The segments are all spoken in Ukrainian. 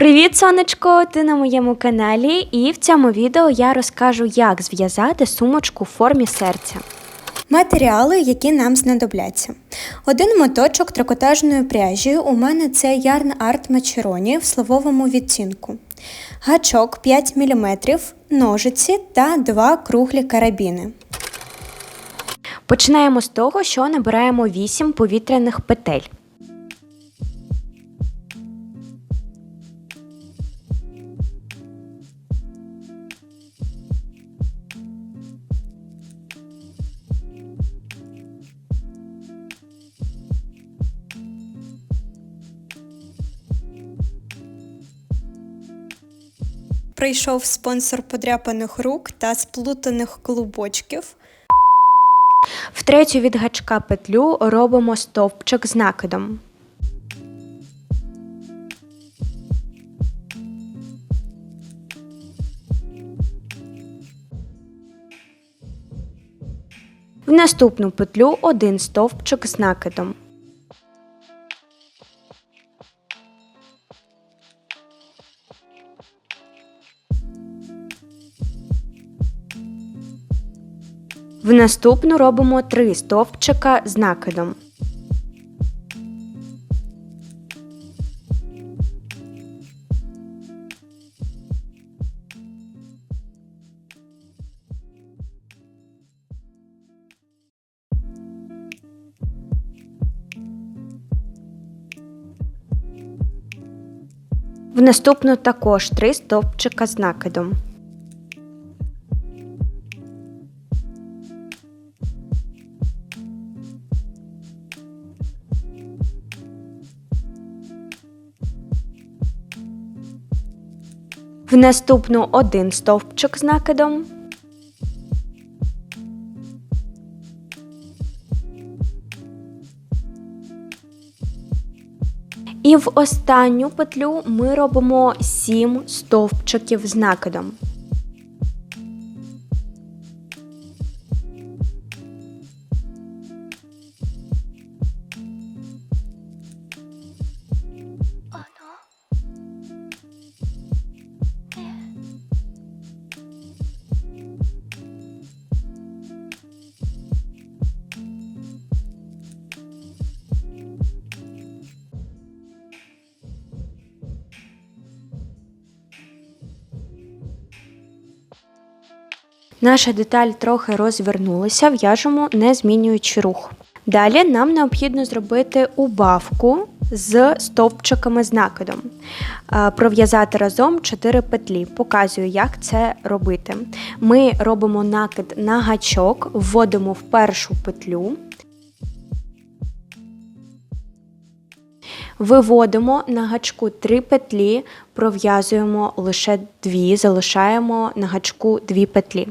Привіт, сонечко! Ти на моєму каналі, і в цьому відео я розкажу, як зв'язати сумочку в формі серця. Матеріали, які нам знадобляться. Один моточок трикотажної пряжі. У мене це Yarn Art Macheroni в слововому відтінку. Гачок 5 мм, ножиці та два круглі карабіни. Починаємо з того, що набираємо 8 повітряних петель. Прийшов спонсор подряпаних рук та сплутаних клубочків. В третю від гачка петлю робимо стовпчик з накидом. В наступну петлю один стовпчик з накидом. В наступну робимо 3 стовпчика з накидом. В наступну також 3 стовпчика з накидом. В наступну один стовпчик з накидом. І в останню петлю ми робимо 7 стовпчиків з накидом. Наша деталь трохи розвернулася, в'яжемо, не змінюючи рух. Далі нам необхідно зробити убавку з стовпчиками з накидом. Е, Пров'язати разом 4 петлі. Показую, як це робити. Ми робимо накид на гачок, вводимо в першу петлю. Виводимо на гачку 3 петлі, пров'язуємо лише 2, залишаємо на гачку 2 петлі.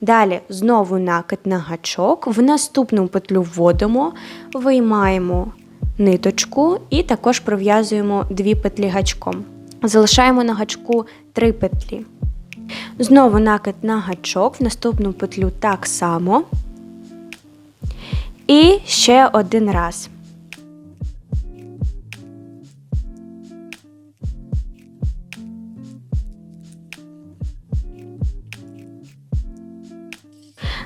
Далі знову накид на гачок, в наступну петлю вводимо, виймаємо ниточку і також пров'язуємо 2 петлі гачком. Залишаємо на гачку 3 петлі. Знову накид на гачок, в наступну петлю так само. І ще один раз.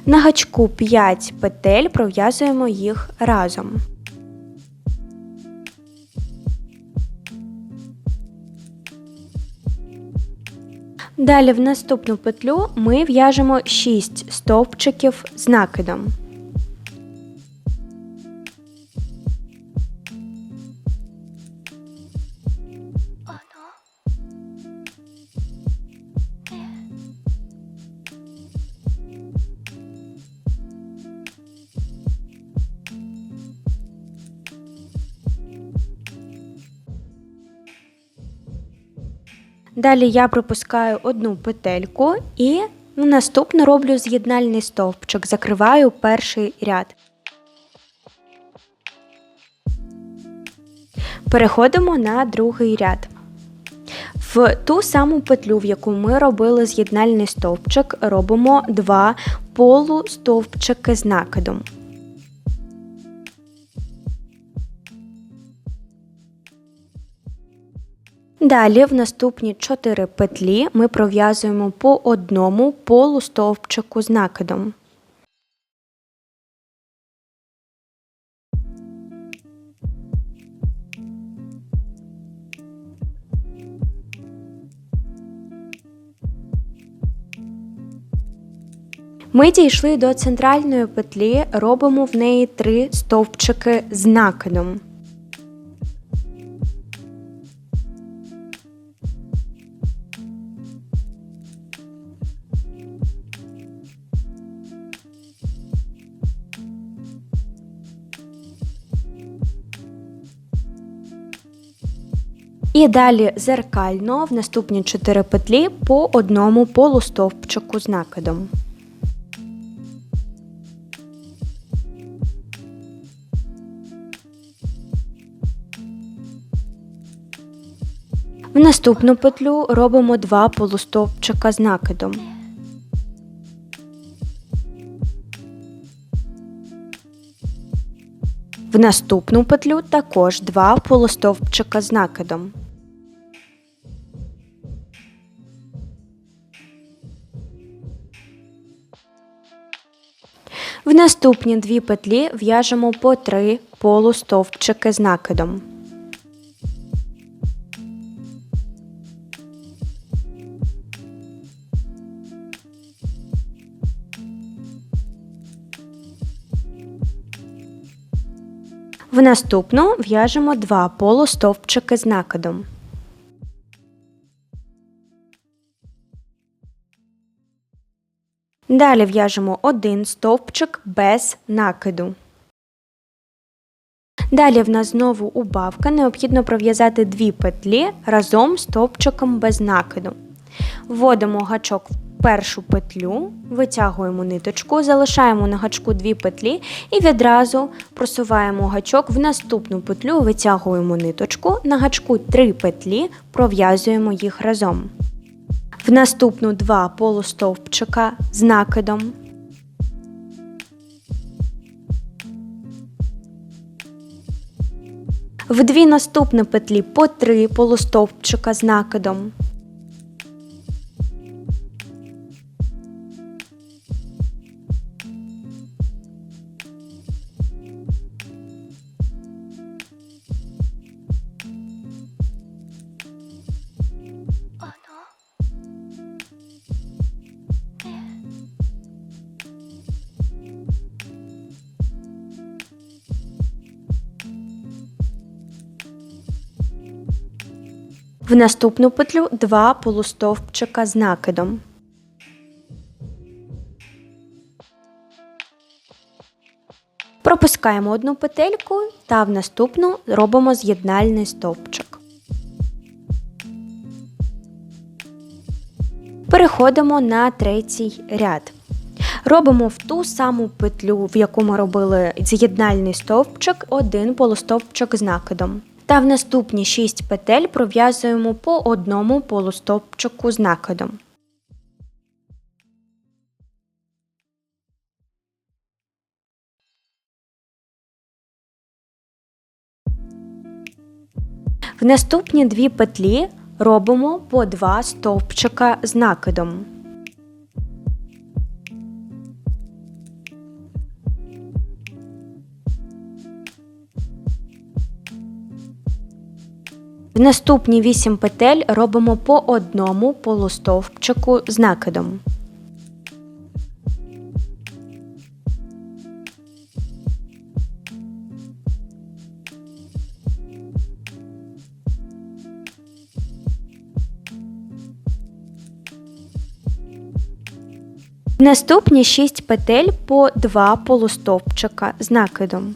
На гачку 5 петель пров'язуємо їх разом. Далі в наступну петлю ми в'яжемо 6 стовпчиків з накидом. Далі я пропускаю одну петельку і наступно роблю з'єднальний стовпчик, закриваю перший ряд. Переходимо на другий ряд. В ту саму петлю, в яку ми робили з'єднальний стовпчик, робимо два полустовпчики з накидом. Далі в наступні 4 петлі ми пров'язуємо по одному полустовпчику з накидом. Ми дійшли до центральної петлі, робимо в неї 3 стовпчики з накидом. І далі зеркально в наступні 4 петлі по одному полустовпчику з накидом. В наступну петлю робимо 2 полустовпчика з накидом. В наступну петлю також 2 полустовпчика з накидом. Наступні дві петлі в'яжемо по 3 полустовпчики з накидом. В наступну в'яжемо 2 полустовпчики з накидом. Далі в'яжемо один стовпчик без накиду. Далі в нас знову убавка. Необхідно пров'язати дві петлі разом стовпчиком без накиду. Вводимо гачок в першу петлю, витягуємо ниточку, залишаємо на гачку дві петлі і відразу просуваємо гачок в наступну петлю, витягуємо ниточку, на гачку три петлі, пров'язуємо їх разом. В наступну два полустовпчика з накидом. В дві наступні петлі по три полустовпчика з накидом. В наступну петлю два полустовпчика з накидом. Пропускаємо одну петельку та в наступну робимо з'єднальний стовпчик. Переходимо на третій ряд. Робимо в ту саму петлю, в яку ми робили з'єднальний стовпчик, один полустовпчик з накидом. Та в наступні 6 петель пров'язуємо по одному полустовпчику з накидом. В наступні дві петлі робимо по два стовпчика з накидом. Наступні 8 петель робимо по одному полустовпчику з накидом. Наступні 6 петель по 2 полустовпчика з накидом.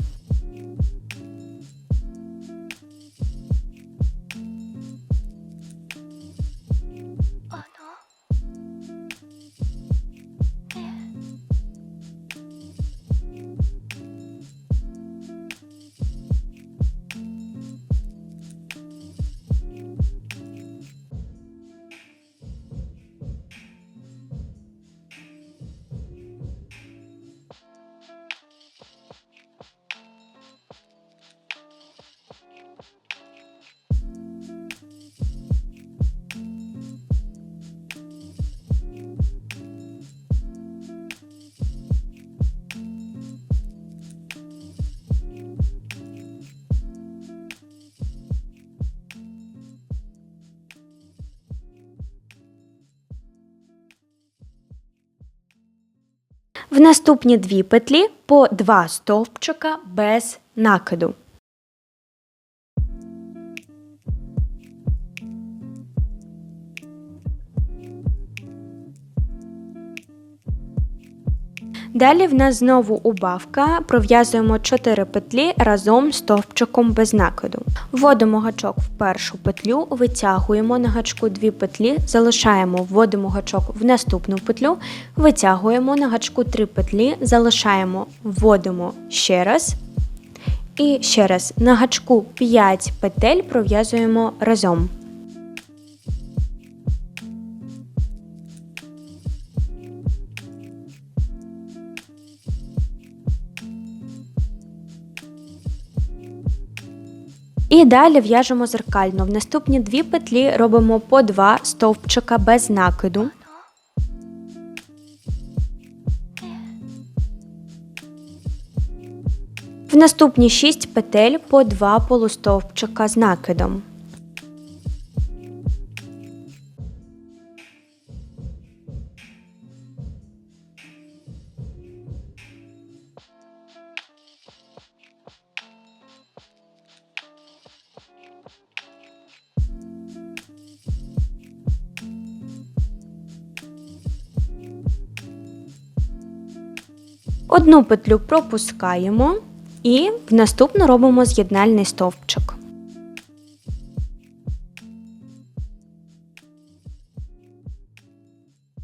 В наступні дві петлі по два стовпчика без накиду. Далі в нас знову убавка, пров'язуємо 4 петлі разом з стовпчиком без накиду. Вводимо гачок в першу петлю, витягуємо на гачку 2 петлі, залишаємо, вводимо гачок в наступну петлю, витягуємо на гачку 3 петлі, залишаємо, вводимо ще раз. І ще раз на гачку 5 петель пров'язуємо разом. І далі в'яжемо зеркально. В наступні дві петлі робимо по два стовпчика без накиду. В наступні 6 петель по 2 полустовпчика з накидом. Одну петлю пропускаємо і в наступну робимо з'єднальний стовпчик.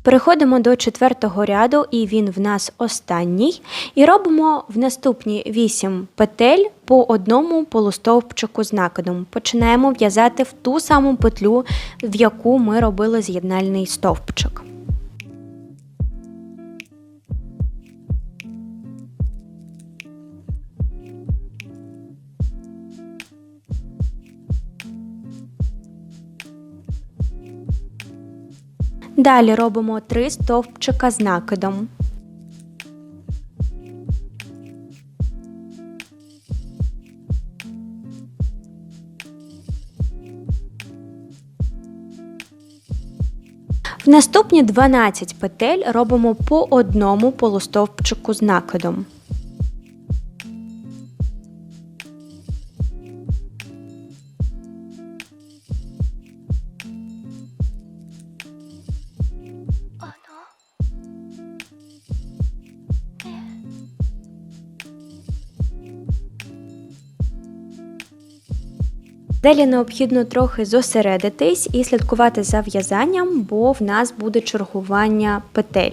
Переходимо до четвертого ряду, і він в нас останній. І робимо в наступні 8 петель по одному полустовпчику з накидом. Починаємо в'язати в ту саму петлю, в яку ми робили з'єднальний стовпчик. Далі робимо 3 стовпчика з накидом. В наступні 12 петель робимо по одному полустовпчику з накидом. Далі необхідно трохи зосередитись і слідкувати за в'язанням, бо в нас буде чергування петель.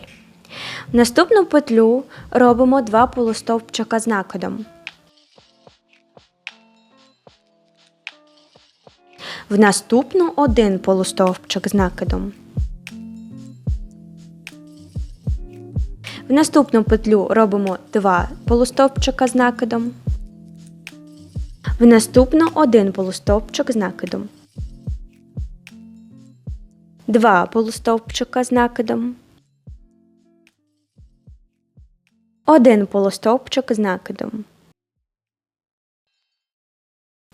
В наступну петлю робимо два полустовпчика з накидом. В наступну один полустовпчик з накидом. В наступну петлю робимо два полустовпчика з накидом. В наступну один полустовпчик з накидом. Два полустовпчика з накидом. Один полустовпчик з накидом.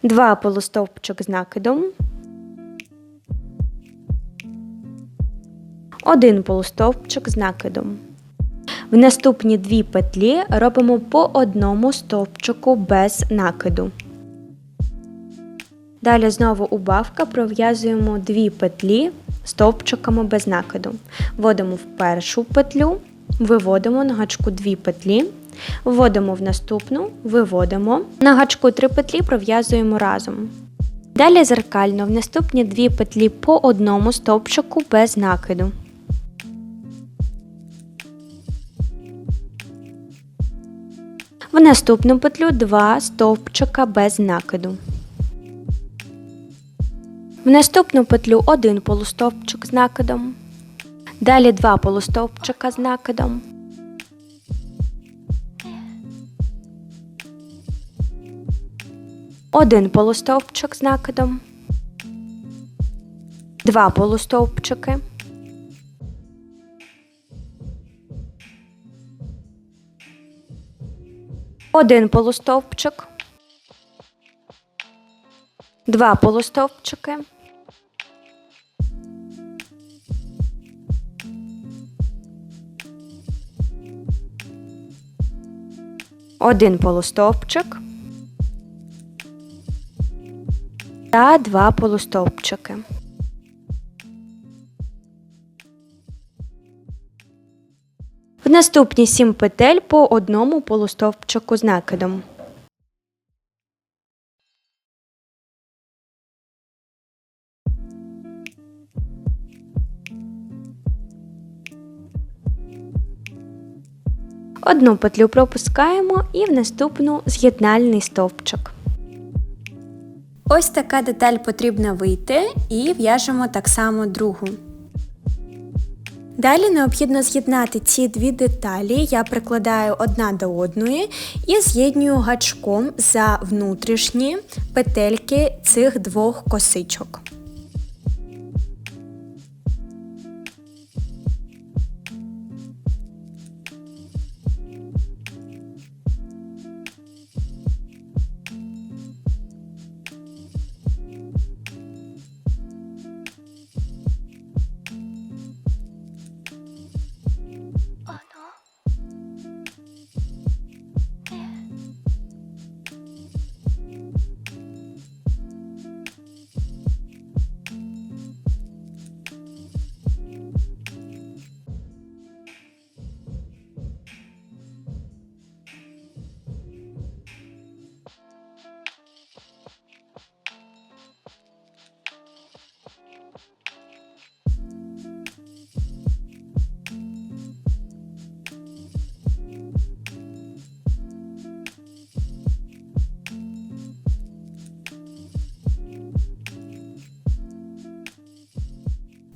Два полустовпчик з накидом. Один полустовпчик з накидом. В наступні дві петлі робимо по одному стовпчику без накиду. Далі знову убавка, пров'язуємо дві петлі стовпчиками без накиду. Вводимо в першу петлю, виводимо на гачку дві петлі, вводимо в наступну, виводимо. На гачку три петлі пров'язуємо разом. Далі зеркально в наступні дві петлі по одному стовпчику без накиду. В наступну петлю два стовпчика без накиду. В наступну петлю один полустовпчик з накидом. Далі два полустовпчика з накидом. Один полустовпчик з накидом. Два полустовпчики. Один полустовпчик. Два полустовпчики. один полустовпчик та два полустовпчики. В наступні 7 петель по одному полустовпчику з накидом. Одну петлю пропускаємо і в наступну з'єднальний стовпчик. Ось така деталь потрібно вийти і в'яжемо так само другу. Далі необхідно з'єднати ці дві деталі. Я прикладаю одна до одної і з'єднюю гачком за внутрішні петельки цих двох косичок.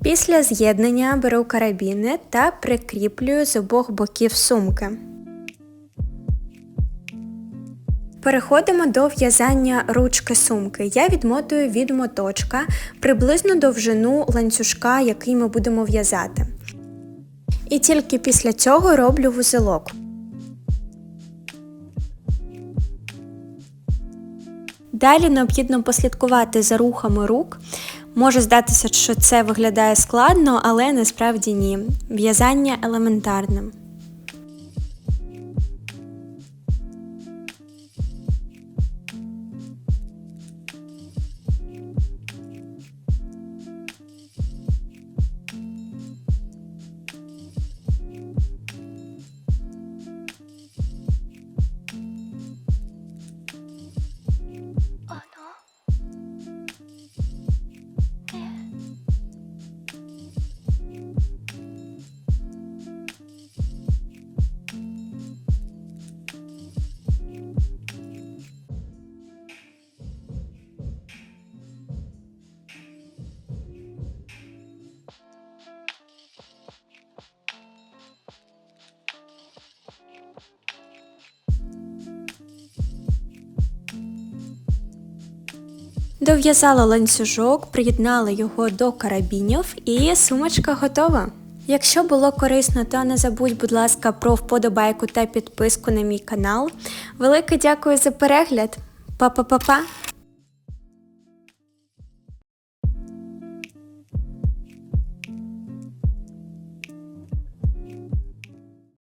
Після з'єднання беру карабіни та прикріплюю з обох боків сумки. Переходимо до в'язання ручки сумки. Я відмотую від моточка приблизно довжину ланцюжка, який ми будемо в'язати. І тільки після цього роблю вузелок. Далі необхідно послідкувати за рухами рук. Може здатися, що це виглядає складно, але насправді ні. В'язання елементарне. Дов'язала ланцюжок, приєднала його до карабінів і сумочка готова. Якщо було корисно, то не забудь, будь ласка, про вподобайку та підписку на мій канал. Велике дякую за перегляд. Па-па-па-па!